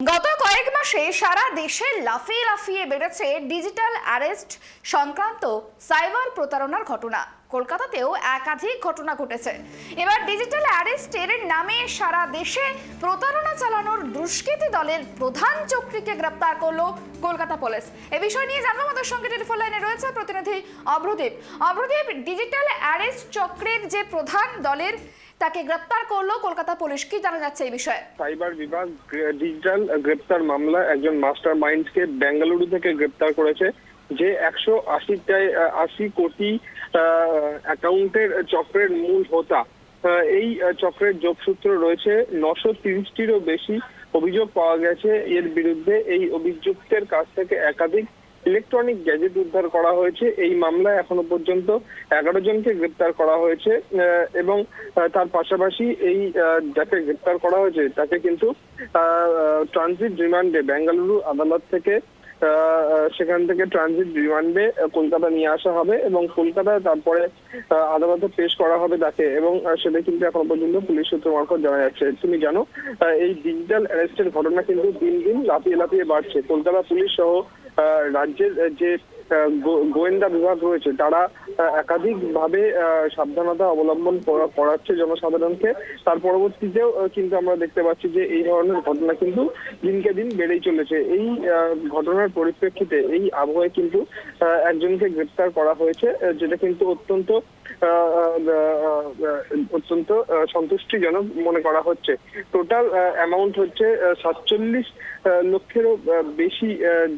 গত কয়েক মাসে সারা দেশে লাফিয়ে লাফিয়ে বেড়েছে ডিজিটাল অ্যারেস্ট সংক্রান্ত সাইবার প্রতারণার ঘটনা। কলকাতাতেও একাধিক ঘটনা ঘটেছে। এবার ডিজিটাল অ্যারেস্টের নামে সারা দেশে প্রতারণা চালানোর দুষ্কৃতী দলের প্রধান চক্রীকে গ্রেপ্তার করল কলকাতা পুলিশ। এ বিষয় নিয়ে জানব আমাদের সঙ্গে টেলিফোন লাইনে রয়েছে প্রতিনিধি অভ্রদীপ। অভ্রদীপ, ডিজিটাল অ্যারেস্ট চক্রের যে প্রধান দলের তাকে গ্রেপ্তার করল কলকাতা পুলিশ। কি জানা যাচ্ছে এই বিষয়ে? সাইবার বিভাগ ডিজিটাল গ্রেপ্তার মামলা একজন মাস্টার মাইন্ডকে বেঙ্গালুরু থেকে গ্রেপ্তার করেছে, যে একশো আশিটায় আশি কোটি অ্যাকাউন্টের চক্রের মূল হোতা। এই চক্রের যোগসূত্র রয়েছে, নশো তিরিশটিরও বেশি অভিযোগ পাওয়া গেছে। এর বিরুদ্ধে এই অভিযুক্তের কাছ থেকে একাধিক ইলেকট্রনিক গ্যাজেট উদ্ধার করা হয়েছে। এই মামলায় এখনও পর্যন্ত এগারো জনকে গ্রেপ্তার করা হয়েছে এবং তার পাশাপাশি এই যাকে গ্রেপ্তার করা হয়েছে, তাকে কিন্তু ট্রানজিট রিমান্ডে বেঙ্গালুরু আদালত থেকে সেখান থেকে ট্রানজিট রিমান্ডে কলকাতা নিয়ে আসা হবে এবং কলকাতায় তারপরে আদালতে পেশ করা হবে তাকে এবং সেটা কিন্তু এখন পর্যন্ত পুলিশ সূত্র মারফত জানা যাচ্ছে। তুমি জানো এই ডিজিটাল অ্যারেস্টের ঘটনা কিন্তু দিন দিন লাফিয়ে লাফিয়ে বাড়ছে। কলকাতা পুলিশ সহ রাজ্যের যে গোয়েন্দা বিভাগ রয়েছে, তারা একাধিক ভাবে সাবধানতা অবলম্বন করাচ্ছে জনসাধারণকে। তার পরবর্তীতেও কিন্তু আমরা দেখতে পাচ্ছি যে এই ধরনের ঘটনা কিন্তু দিনকে দিন বেড়েই চলেছে। এই ঘটনার পরিপ্রেক্ষিতে এই আবহাওয়ায় কিন্তু একজনকে গ্রেপ্তার করা হয়েছে যেটা কিন্তু অত্যন্ত অত্যন্ত সন্তুষ্টিজনক মনে করা হচ্ছে। টোটাল অ্যামাউন্ট হচ্ছে সাতচল্লিশ লক্ষেরও বেশি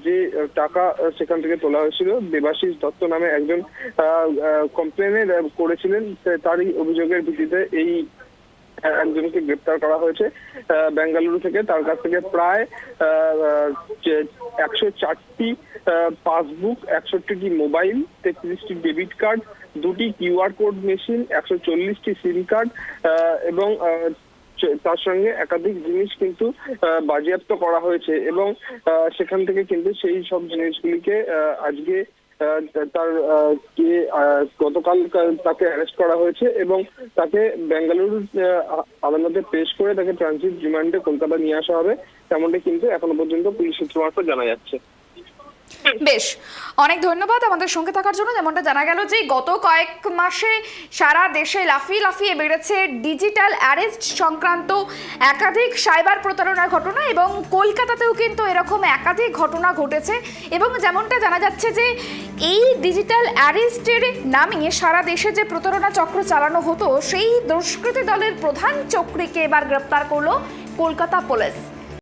যে টাকা সেখান থেকে তোলা হয়েছিল। দেবাশিস দত্ত নামে একজন কমপ্লেনের করেছিলেন। তারই অভিযোগের ভিত্তিতে এই একজনকে গ্রেপ্তার করা হয়েছে বেঙ্গালুরু থেকে। তার কাছ থেকে প্রায় একশো চারটি পাসবুক, একষট্টিটি মোবাইল, তেত্রিশটি ডেবিট কার্ড, দুটি কিউআর কোড মেশিন, একশো চল্লিশটি সিম কার্ড এবং তার সঙ্গে একাধিক জিনিস কিন্তু বাজেয়াপ্ত করা হয়েছে। এবং সেখান থেকে কিন্তু সেই সব জিনিসগুলিকে আজকে তার আহ, কে গতকাল কা- তাকে অ্যারেস্ট করা হয়েছে এবং তাকে বেঙ্গালুরু আদালতে পেশ করে তাকে ট্রানজিট রিমান্ডে কলকাতা নিয়ে আসা হবে। তেমনটা কিন্তু এখনও পর্যন্ত পুলিশ সূত্র মারফত জানা যাচ্ছে। বেশ অনেক ধন্যবাদ আমাদের সঙ্গে থাকার জন্য। যেমনটা জানা গেল যে গত কয়েক মাসে সারা দেশে লাফিয়ে লাফিয়ে বেড়েছে ডিজিটাল অ্যারেস্ট সংক্রান্ত একাধিক সাইবার প্রতারণার ঘটনা এবং কলকাতাতেও কিন্তু এরকম একাধিক ঘটনা ঘটেছে। এবং যেমনটা জানা যাচ্ছে যে এই ডিজিটাল অ্যারেস্টের নামে সারা দেশে যে প্রতারণা চক্র চালানো হতো, সেই দুষ্কৃতী দলের প্রধান চক্রীকে এবার গ্রেপ্তার করল কলকাতা পুলিশ।